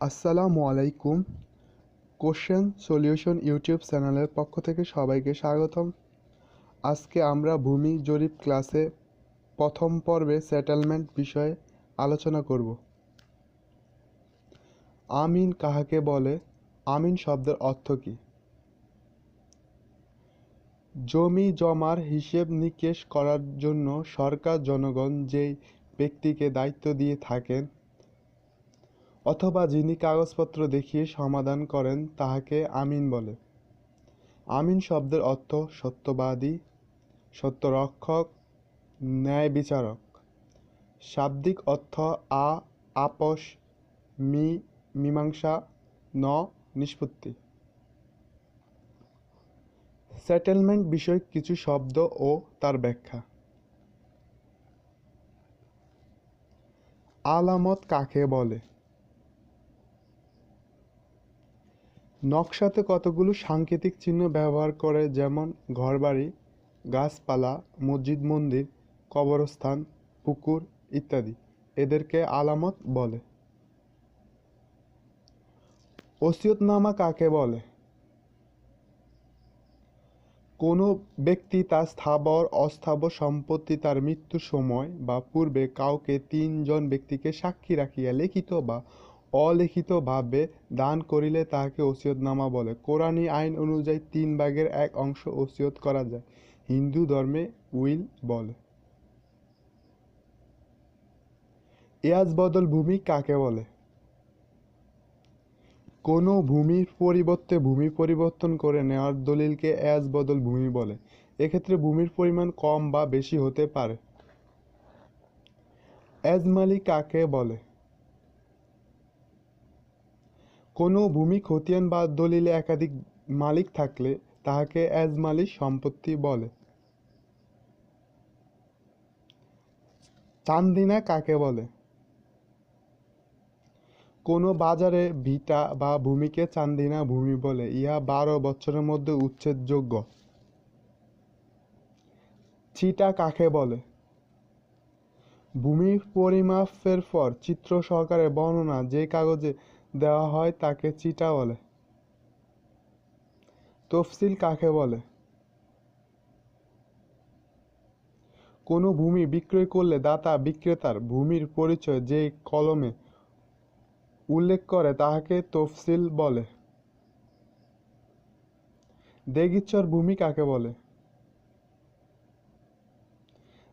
আসসালামু আলাইকুম। Question solution YouTube চ্যানেলের পক্ষ থেকে সবাইকে স্বাগতম। আজকে আমরা ভূমি জরিপ ক্লাসে প্রথম পর্বে সেটেলমেন্ট বিষয়ে আলোচনা করব। আমিন কাহাকে বলে? আমিন শব্দের অর্থ কী? জমি জমার হিসেব নিকেশ করার জন্য সরকার জনগণ যেই ব্যক্তিকে দায়িত্ব দিয়ে থাকেন অথবা যিনি কাগজপত্র দেখিয়ে সমাধান করেন, তাহাকে আমিন বলে। আমিন শব্দের অর্থ সত্যবাদী, সত্যরক্ষক ন্যায় বিচারক শাব্দিক অর্থ আ, আপস, মি, মীমাংসা, ন, নিষ্পত্তি। সেটেলমেন্ট বিষয়ক কিছু শব্দ ও তার ব্যাখ্যা। আলামত কাকে বলে? নকশাতে কতগুলো সাংকেতিক চিহ্ন ব্যবহার করে, যেমন ঘরবাড়ি, গাছপালা, মসজিদ মন্দির, কবরস্থান, পুকুর ইত্যাদি, এদেরকে আলামত বলে। ওসিয়তনামা কাকে বলে? কোনো ব্যক্তি তার স্থাবর, অস্থাবর সম্পত্তি, তার মৃত্যুর সময় বা পূর্বে কাউকে তিনজন ব্যক্তিকে সাক্ষী রাখিয়া লিখিত বা অলিখিতভাবে দান করিলে তাহাকে ওসিয়তনামা বলে। কোরআনী আইন অনুযায়ী তিন ভাগের এক অংশ ওসিয়ত করা যায়, হিন্দু ধর্মে উইল বলে। এয়াজ বদল ভূমি কাকে বলে? কোনো ভূমির পরিবর্তে ভূমি পরিবর্তন করে নেওয়ার দলিলকে এয়াজ বদল ভূমি বলে। এক্ষেত্রে ভূমির পরিমাণ কম বা বেশি হতে পারে। এজমালি কাকে বলে? কোনো ভূমি খতিয়ান বা দলিলে একাধিক মালিক থাকলে তাহাকে এজমালি সম্পত্তি বলে। চান্দিনা কাকে বলে? কোনো বাজারে ভিটা বা ভূমিকে চান্দিনা ভূমি বলে, ইহা বারো বছরের মধ্যে উচ্ছেদযোগ্য। চিটা কাকে বলে? ভূমি পরিমাপের পর চিত্র সহকারে বর্ণনা যে কাগজে দেওয়া হয় তাকে চিটা বলে। তফসিল কাকে বলে? কোনো ভূমি বিক্রয় করলে দাতা বিক্রেতার ভূমির পরিচয় যে কলমে উল্লেখ করে তাহাকে তফসিল বলে। দেগিচ্ছর ভূমি কাকে বলে?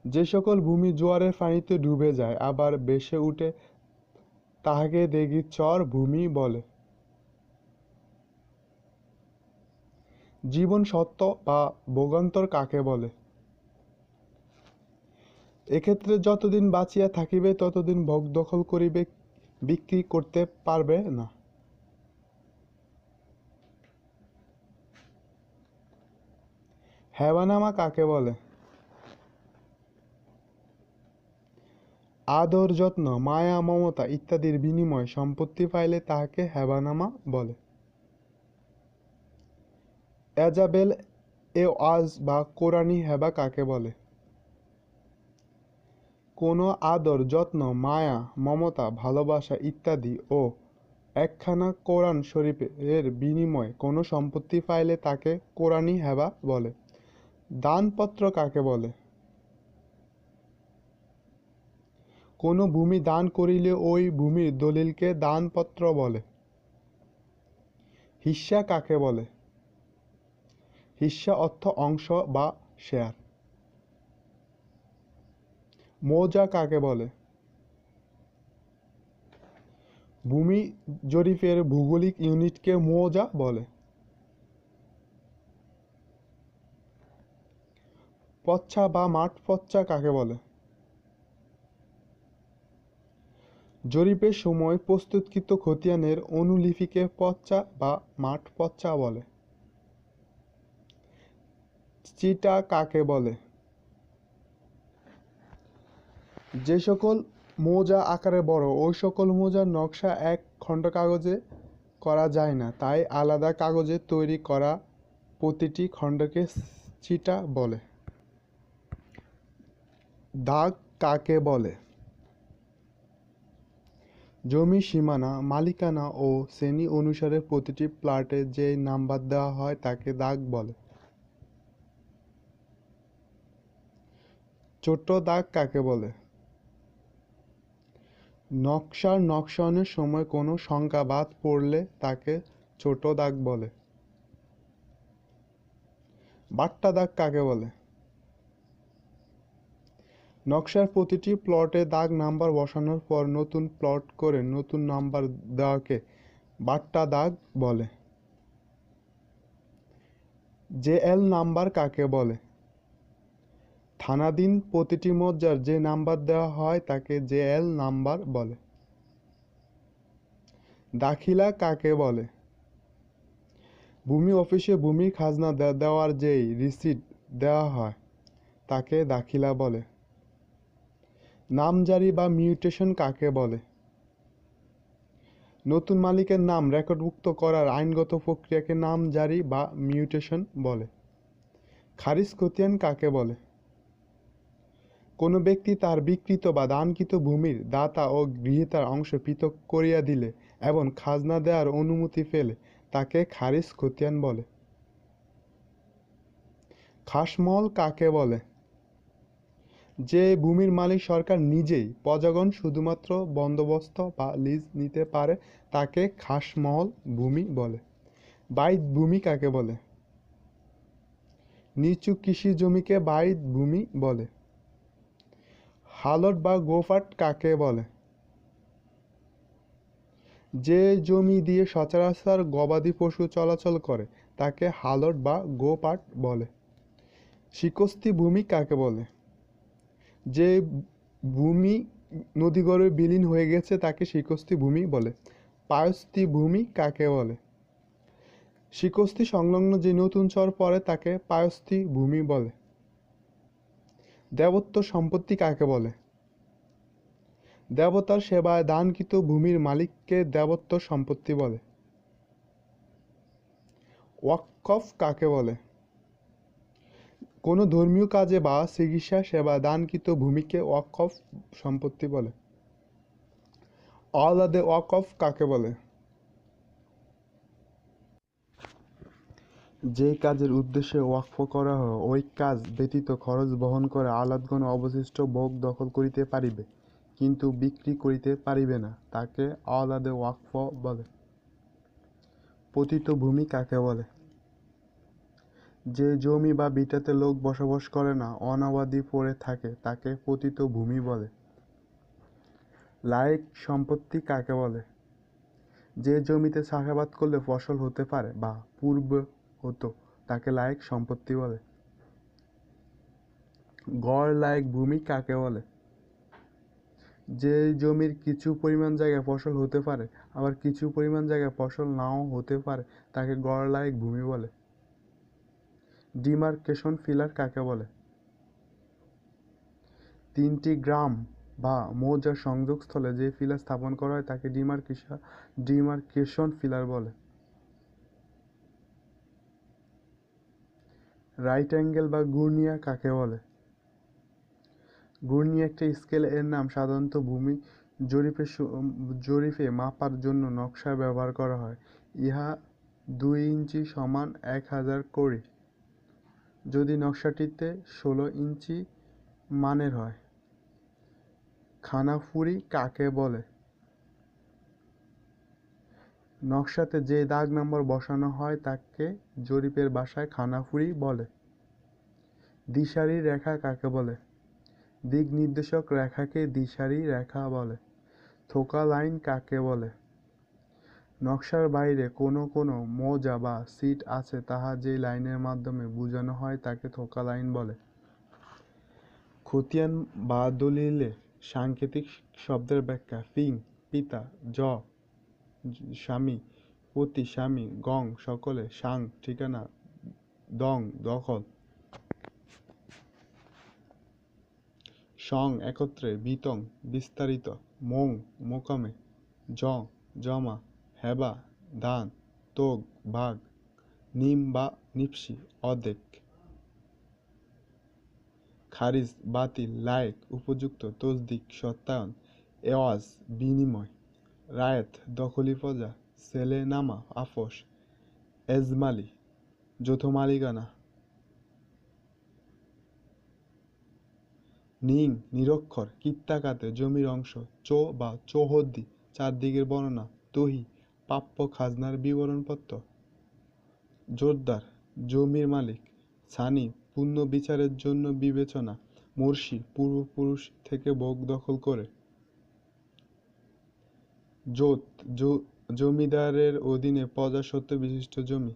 যে সকল ভূমি জোয়ারের পানিতে ডুবে যায়, আবার বেসে উঠে তাহাকে দেগিচ্ছর ভূমি বলে। জীবন সত্য বা ভোগান্তর কাকে বলে? এক্ষেত্রে যতদিন বাঁচিয়া থাকিবে, ততদিন ভোগ দখল করিবে, বিক্রি করতে পারবে না। হেবানামা কাকে বলে? আদর, যত্ন, মায়া, মমতা ইত্যাদির বিনিময়ে সম্পত্তি পাইলে তাহাকে হেবানামা বলে। এজাবেল এ আজ বা কোরআনি হেবা কাকে বলে? কোনো আদর, যত্ন, মায়া, মমতা, ভালোবাসা ইত্যাদি ও একখানা কোরআন শরীফের বিনিময়ে কোনো সম্পত্তি পাইলে তাকে কোরআনি হেবা বলে। দানপত্র কাকে বলে? কোনো ভূমি দান করিলে ওই ভূমির দলিলকে দানপত্র বলে। হিস্যা কাকে বলে? হিস্সা অর্থ অংশ বা শেয়ার। মৌজা কাকে বলে? ভূমি জরিপের ভৌগোলিক ইউনিটকে মৌজা বলে। পচ্ছা বা মাঠ পচ্ছা কাকে বলে? জরিপের সময় প্রস্তুতকৃত খতিয়ানের অনুলিপিকে পচ্চা বা মাঠ পচ্চা বলে। চিটা কাকে বলে? যে সকল মোজা আকারে বড়, ওই সকল মোজার নকশা এক খণ্ড কাগজে করা যায় না, তাই আলাদা কাগজে তৈরি করা প্রতিটি খণ্ডকে চিটা বলে। দাগ কাকে বলে? জমির সীমানা, মালিকানা ও শ্রেণি অনুসারে প্রতিটি প্লটে যে নাম্বার দেওয়া হয় তাকে দাগ বলে। ছোট দাগ কাকে বলে? নকশার নকশানের সময় কোনো সংখ্যা বাদ পড়লে তাকে ছোট দাগ বলে। বাট্টা দাগ কাকে বলে? নকশার প্রতিটি প্লটে দাগ নাম্বার বসানোর পর নতুন প্লট করে নতুন নাম্বার দেওয়াকে বাট্টা দাগ বলে। জেএল নাম্বার কাকে বলে? থানাধীন প্রতিটি মৌজার যে নাম্বার দেওয়া হয় তাকে জেএল নাম্বার বলে। দাখিলা কাকে বলে? ভূমি অফিসে ভূমি খাজনা দেওয়ার যেই রিসিট দেওয়া হয় তাকে দাখিলা বলে। নামজারি বা মিউটেশন কাকে বলে? নতুন মালিকের নাম রেকর্ডভুক্ত করার আইনগত প্রক্রিয়াকে নামজারি বা মিউটেশন বলে। খারিজ খতিয়ান কাকে বলে? কোনো ব্যক্তি তার বিকৃত বা দানকৃত ভূমির দাতা ও গৃহীতার অংশ পৃথক করিয়া দিলে এবং খাজনা দেওয়ার অনুমতি পেলে তাকে খারিজ খতিয়ান বলে। খাসমহল কাকে বলে? যে ভূমির মালিক সরকার নিজেই প্রজাগণ শুধুমাত্র বন্দোবস্ত বা লিজ নিতে পারে তাকে খাসমহল ভূমি বলে। বাইত ভূমি কাকে বলে? নিচু কৃষি জমিকে বাইত ভূমি বলে। হালট বা গোফাট কাকে বলে? যে জমি দিয়ে সচরাচর গবাদি পশু চলাচল করে, তাকে হালট বা গোপাট বলে। শিকস্তি ভূমি কাকে বলে? যে ভূমি নদীগর্ভে বিলীন হয়ে গেছে তাকে শিকস্তি ভূমি বলে। পায়স্তি ভূমি কাকে বলে? শিকস্তি সংলগ্ন যে নতুন চর পড়ে তাকে পায়স্তি ভূমি বলে। দেবত্ব সম্পত্তি কাকে বলে? দেবতার সেবায় দানকৃত ভূমির মালিককে দেবত্ব সম্পত্তি বলে। ওয়াকফ কাকে বলে? কোনো ধর্মীয় কাজে বা চিকিৎসা, সেবা দানকৃত ভূমিকে ওয়াকফ সম্পত্তি বলে। আলাদে ওয়াকফ কাকে বলে? যে কাজের উদ্দেশ্যে ওয়াকফ করা হয়, ওই কাজ ব্যতীত খরচ বহন করে আলাদগণ অবশিষ্ট ভোগ দখল করিতে পারিবে, কিন্তু বিক্রি করিতে পারিবে না, তাকে আলাদে ওয়াকফ বলে। পতিত ভূমি কাকে বলে? যে জমি বা ভিটাতে লোক বসবাস করে না, অনাবাদি পড়ে থাকে, তাকে পতিত ভূমি বলে। লায়ক সম্পত্তি কাকে বলে? যে জমিতে চাষাবাদ করলে ফসল হতে পারে বা পূর্ব হতো, তাকে লায়ক সম্পত্তি বলে। গড় লায়ক ভূমি কাকে বলে? যে জমির কিছু পরিমাণ জায়গায় ফসল হতে পারে, আবার কিছু পরিমাণ জায়গায় ফসল নাও হতে পারে, তাকে গড় লায়ক ভূমি বলে। ডিমার্কেশন ফিলার কাকে বলে? তিনটি গ্রাম বা মৌজার সংযোগস্থলে যে ফিলার স্থাপন করা হয় তাকে ডিমার্কেশন ডিমার্কেশন ফিলার বলে। রাইট অ্যাঙ্গেল বা গুর্নিয়া কাকে বলে? ঘূর্ণি একটা স্কেল এর নাম সাধারণত ভূমি জরিপে জরিপে মাপার জন্য নকশা ব্যবহার করা হয়। ইহা দুই ইঞ্চি সমান এক হাজার কোড়ি যদি নকশাটিতে ষোলো ইঞ্চি মানের হয়, খানাফুরি কাকে বলে? নকশাতে যে দাগ নম্বর বসানো হয় তাকে জরিপের ভাষায় খানাফুরি বলে। দিশারি রেখা কাকে বলে? দিক নির্দেশক রেখাকে দিশারি রেখা বলে। থোকা লাইন কাকে বলে? নকশার বাইরে কোনো কোনো মোজা বা সিট আছে তাহা যে লাইনের মাধ্যমে বোঝানো হয় তাকে থোকা লাইন বলে। খতিয়ান বা দলিলে সাংকেতিক শব্দের ব্যাখ্যা, ফিং, পিতা, জ, স্বামী, পতি, স্বামী, গং, সকলে, সাং, ঠিকানা, দং, দখল। সং, একত্রে, বিতং, বিস্তারিত, মং, মোকামে, জ, জমা। হেবা, দান, তোগ ভাগ নিম বা নিপসি, অর্ধেক। খারিজ, বাতিল, লায়ক, উপযুক্ত, তসদিক, সত্যায়ন, এওয়াজ, বিনিময়, রায়েত, দখলি প্রজা সেলে নামা আফস এজমালি, যৌথ মালিকানা। নিং, নিরক্ষর, কৃত্তাকাতে, জমির অংশ, চো বা চৌহদ্দি, চারদিকের বর্ণনা, তহি প্রাপ্য খাজনার বিবরণপত্র। জোরদার, জমির মালিক ছানি পূর্ণ বিচারের জন্য বিবেচনা, মুর্শি, পূর্বপুরুষ থেকে ভোগ দখল করে। জোত জমিদারের অধীনে প্রজাস্বত্ব বিশিষ্ট জমি,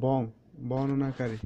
বং, বর্ণনাকারী।